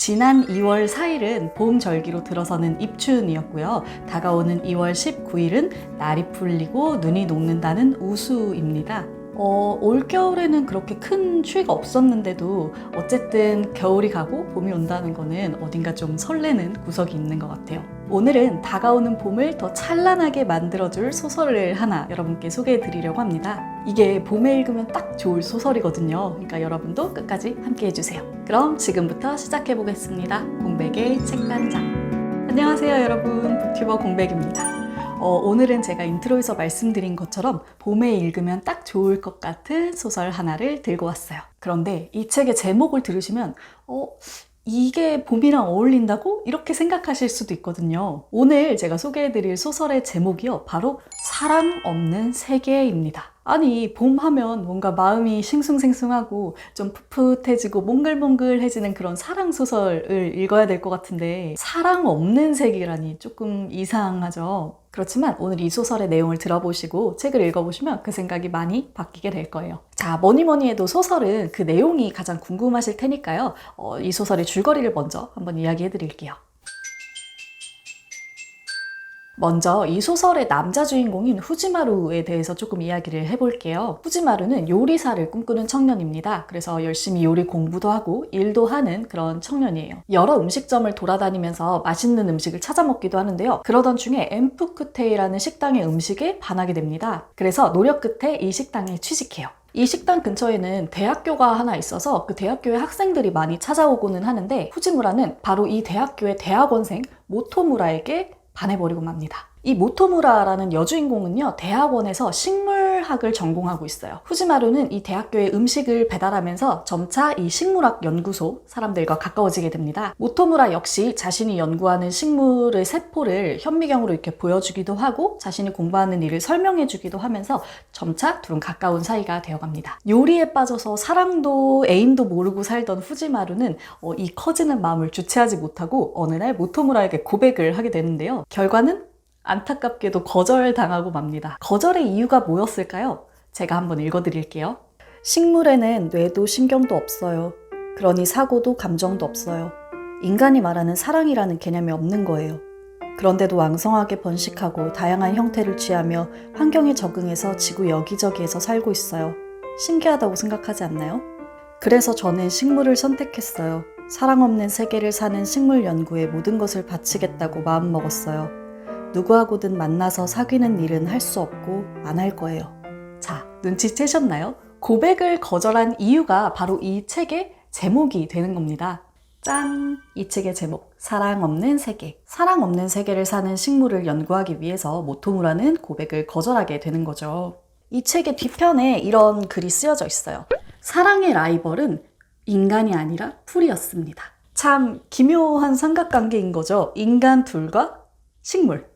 지난 2월 4일은 봄 절기로 들어서는 입춘이었고요. 다가오는 2월 19일은 날이 풀리고 눈이 녹는다는 우수입니다. 어, 올겨울에는 그렇게 큰 추위가 없었는데도 어쨌든 겨울이 가고 봄이 온다는 거는 어딘가 좀 설레는 구석이 있는 것 같아요. 오늘은 다가오는 봄을 더 찬란하게 만들어줄 소설을 하나 여러분께 소개해 드리려고 합니다. 이게 봄에 읽으면 딱 좋을 소설이거든요. 그러니까 여러분도 끝까지 함께 해주세요. 그럼 지금부터 시작해 보겠습니다. 공백의 책단장. 안녕하세요, 여러분. 북튜버 공백입니다. 어, 오늘은 제가 인트로에서 말씀드린 것처럼 봄에 읽으면 딱 좋을 것 같은 소설 하나를 들고 왔어요. 그런데 이 책의 제목을 들으시면, 어, 이게 봄이랑 어울린다고? 이렇게 생각하실 수도 있거든요. 오늘 제가 소개해드릴 소설의 제목이요. 바로 사랑 없는 세계입니다. 아니, 봄 하면 뭔가 마음이 싱숭생숭하고 좀 풋풋해지고 몽글몽글해지는 그런 사랑 소설을 읽어야 될 것 같은데, 사랑 없는 세계라니 조금 이상하죠. 그렇지만 오늘 이 소설의 내용을 들어보시고 책을 읽어보시면 그 생각이 많이 바뀌게 될 거예요. 자, 뭐니 뭐니 해도 소설은 그 내용이 가장 궁금하실 테니까요. 어, 이 소설의 줄거리를 먼저 한번 이야기해 드릴게요. 먼저 이 소설의 남자 주인공인 후지마루에 대해서 조금 이야기를 해볼게요. 후지마루는 요리사를 꿈꾸는 청년입니다. 그래서 열심히 요리 공부도 하고 일도 하는 그런 청년이에요. 여러 음식점을 돌아다니면서 맛있는 음식을 찾아 먹기도 하는데요. 그러던 중에 엠푸크테이라는 식당의 음식에 반하게 됩니다. 그래서 노력 끝에 이 식당에 취직해요. 이 식당 근처에는 대학교가 하나 있어서 그 대학교의 학생들이 많이 찾아오고는 하는데 후지무라는 바로 이 대학교의 대학원생 모토무라에게 반해버리고 맙니다. 이 모토무라라는 여주인공은요, 대학원에서 식물학을 전공하고 있어요. 후지마루는 이 대학교에 음식을 배달하면서 점차 이 식물학 연구소 사람들과 가까워지게 됩니다. 모토무라 역시 자신이 연구하는 식물의 세포를 현미경으로 이렇게 보여주기도 하고 자신이 공부하는 일을 설명해주기도 하면서 점차 둘은 가까운 사이가 되어갑니다. 요리에 빠져서 사랑도 애인도 모르고 살던 후지마루는 어, 이 커지는 마음을 주체하지 못하고 어느 날 모토무라에게 고백을 하게 되는데요. 결과는 안타깝게도 거절당하고 맙니다. 거절의 이유가 뭐였을까요? 제가 한번 읽어드릴게요. 식물에는 뇌도 신경도 없어요. 그러니 사고도 감정도 없어요. 인간이 말하는 사랑이라는 개념이 없는 거예요. 그런데도 왕성하게 번식하고 다양한 형태를 취하며 환경에 적응해서 지구 여기저기에서 살고 있어요. 신기하다고 생각하지 않나요? 그래서 저는 식물을 선택했어요. 사랑 없는 세계를 사는 식물 연구에 모든 것을 바치겠다고 마음먹었어요. 누구하고든 만나서 사귀는 일은 할 수 없고 안 할 거예요. 자, 눈치채셨나요? 고백을 거절한 이유가 바로 이 책의 제목이 되는 겁니다. 짠! 이 책의 제목. 사랑 없는 세계. 사랑 없는 세계를 사는 식물을 연구하기 위해서 모토무라는 고백을 거절하게 되는 거죠. 이 책의 뒤편에 이런 글이 쓰여져 있어요. 사랑의 라이벌은 인간이 아니라 풀이었습니다. 참 기묘한 삼각관계인 거죠. 인간 둘과 식물.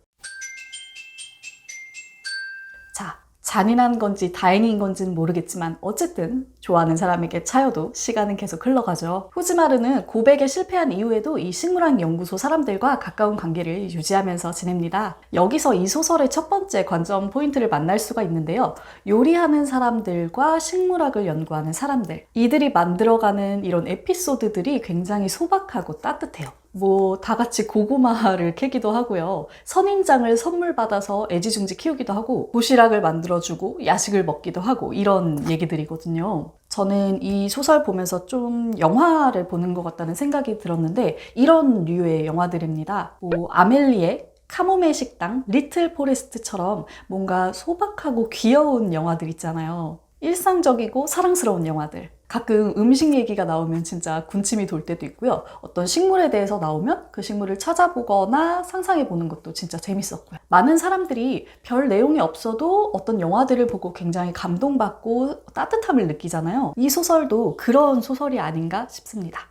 잔인한 건지 다행인 건지는 모르겠지만 어쨌든 좋아하는 사람에게 차여도 시간은 계속 흘러가죠. 후지마르는 고백에 실패한 이후에도 이 식물학 연구소 사람들과 가까운 관계를 유지하면서 지냅니다. 여기서 이 소설의 첫 번째 관점 포인트를 만날 수가 있는데요. 요리하는 사람들과 식물학을 연구하는 사람들. 이들이 만들어가는 이런 에피소드들이 굉장히 소박하고 따뜻해요. 뭐, 다 같이 고구마를 캐기도 하고요. 선인장을 선물 받아서 애지중지 키우기도 하고, 도시락을 만들어주고, 야식을 먹기도 하고, 이런 얘기들이거든요. 저는 이 소설 보면서 좀 영화를 보는 것 같다는 생각이 들었는데, 이런 류의 영화들입니다. 뭐, 아멜리에 카모메 식당, 리틀 포레스트처럼 뭔가 소박하고 귀여운 영화들 있잖아요. 일상적이고 사랑스러운 영화들. 가끔 음식 얘기가 나오면 진짜 군침이 돌 때도 있고요. 어떤 식물에 대해서 나오면 그 식물을 찾아보거나 상상해 보는 것도 진짜 재밌었고요. 많은 사람들이 별 내용이 없어도 어떤 영화들을 보고 굉장히 감동받고 따뜻함을 느끼잖아요. 이 소설도 그런 소설이 아닌가 싶습니다.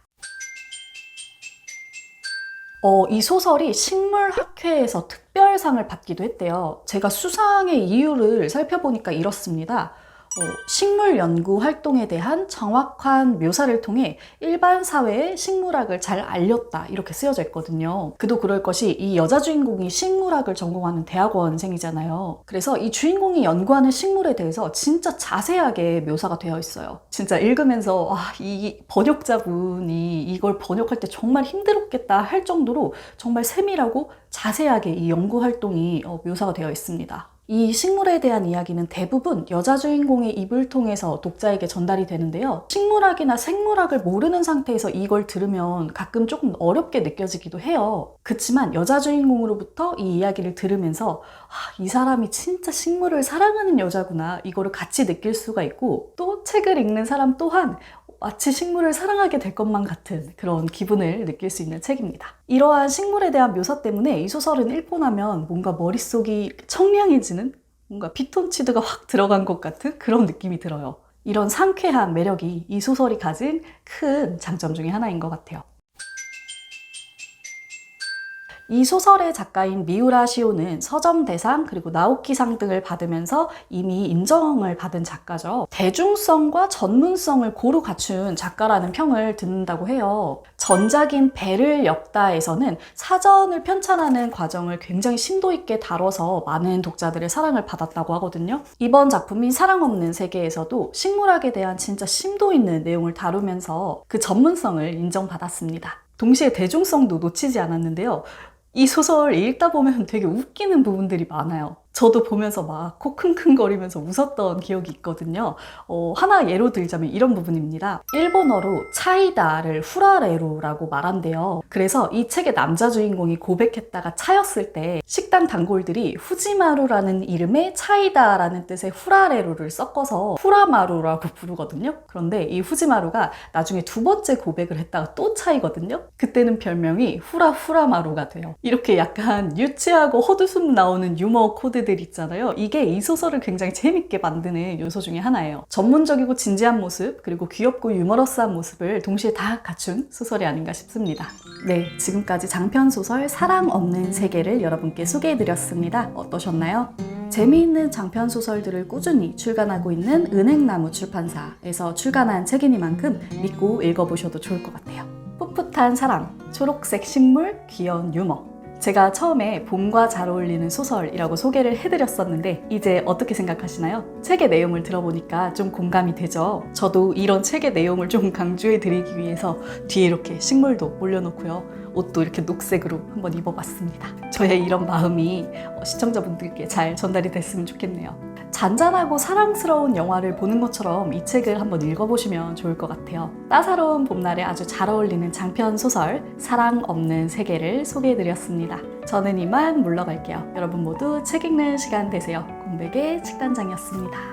어, 이 소설이 식물학회에서 특별상을 받기도 했대요. 제가 수상의 이유를 살펴보니까 이렇습니다. 어, 식물 연구 활동에 대한 정확한 묘사를 통해 일반 사회의 식물학을 잘 알렸다 이렇게 쓰여져 있거든요. 그도 그럴 것이 이 여자 주인공이 식물학을 전공하는 대학원생이잖아요. 그래서 이 주인공이 연구하는 식물에 대해서 진짜 자세하게 묘사가 되어 있어요. 진짜 읽으면서 와, 이 번역자분이 이걸 번역할 때 정말 힘들었겠다 할 정도로 정말 세밀하고 자세하게 이 연구 활동이 어, 묘사가 되어 있습니다. 이 식물에 대한 이야기는 대부분 여자 주인공의 입을 통해서 독자에게 전달이 되는데요. 식물학이나 생물학을 모르는 상태에서 이걸 들으면 가끔 조금 어렵게 느껴지기도 해요. 그치만 여자 주인공으로부터 이 이야기를 들으면서 아, 이 사람이 진짜 식물을 사랑하는 여자구나 이거를 같이 느낄 수가 있고 또 책을 읽는 사람 또한 마치 식물을 사랑하게 될 것만 같은 그런 기분을 느낄 수 있는 책입니다. 이러한 식물에 대한 묘사 때문에 이 소설은 읽고 나면 뭔가 머릿속이 청량해지는 뭔가 피톤치드가 확 들어간 것 같은 그런 느낌이 들어요. 이런 상쾌한 매력이 이 소설이 가진 큰 장점 중에 하나인 것 같아요. 이 소설의 작가인 미우라 시오는 서점 대상 그리고 나오키상 등을 받으면서 이미 인정을 받은 작가죠. 대중성과 전문성을 고루 갖춘 작가라는 평을 듣는다고 해요. 전작인 배를 역다에서는 사전을 편찬하는 과정을 굉장히 심도 있게 다뤄서 많은 독자들의 사랑을 받았다고 하거든요. 이번 작품인 사랑 없는 세계에서도 식물학에 대한 진짜 심도 있는 내용을 다루면서 그 전문성을 인정받았습니다. 동시에 대중성도 놓치지 않았는데요. 이 소설 읽다 보면 되게 웃기는 부분들이 많아요. 저도 보면서 막 코 킁킁거리면서 웃었던 기억이 있거든요. 어, 하나 예로 들자면 이런 부분입니다. 일본어로 차이다를 후라레루라고 말한대요. 그래서 이 책의 남자 주인공이 고백했다가 차였을 때 식당 단골들이 후지마루라는 이름의 차이다라는 뜻의 후라레루를 섞어서 후라마루라고 부르거든요. 그런데 이 후지마루가 나중에 두 번째 고백을 했다가 또 차이거든요. 그때는 별명이 후라후라마루가 돼요. 이렇게 약간 유치하고 헛웃음 나오는 유머 코드 들 있잖아요. 이게 이 소설을 굉장히 재밌게 만드는 요소 중에 하나예요. 전문적이고 진지한 모습, 그리고 귀엽고 유머러스한 모습을 동시에 다 갖춘 소설이 아닌가 싶습니다. 네, 지금까지 장편 소설 사랑 없는 세계를 여러분께 소개해드렸습니다. 어떠셨나요? 재미있는 장편 소설들을 꾸준히 출간하고 있는 은행나무 출판사에서 출간한 책이니만큼 믿고 읽어보셔도 좋을 것 같아요. 풋풋한 사랑, 초록색 식물, 귀여운 유머. 제가 처음에 봄과 잘 어울리는 소설이라고 소개를 해드렸었는데 이제 어떻게 생각하시나요? 책의 내용을 들어보니까 좀 공감이 되죠? 저도 이런 책의 내용을 좀 강조해 드리기 위해서 뒤에 이렇게 식물도 올려놓고요. 옷도 이렇게 녹색으로 한번 입어봤습니다. 저의 이런 마음이 시청자분들께 잘 전달이 됐으면 좋겠네요. 잔잔하고 사랑스러운 영화를 보는 것처럼 이 책을 한번 읽어보시면 좋을 것 같아요. 따사로운 봄날에 아주 잘 어울리는 장편 소설 사랑 없는 세계를 소개해드렸습니다. 저는 이만 물러갈게요. 여러분 모두 책 읽는 시간 되세요. 공백의 책단장이었습니다.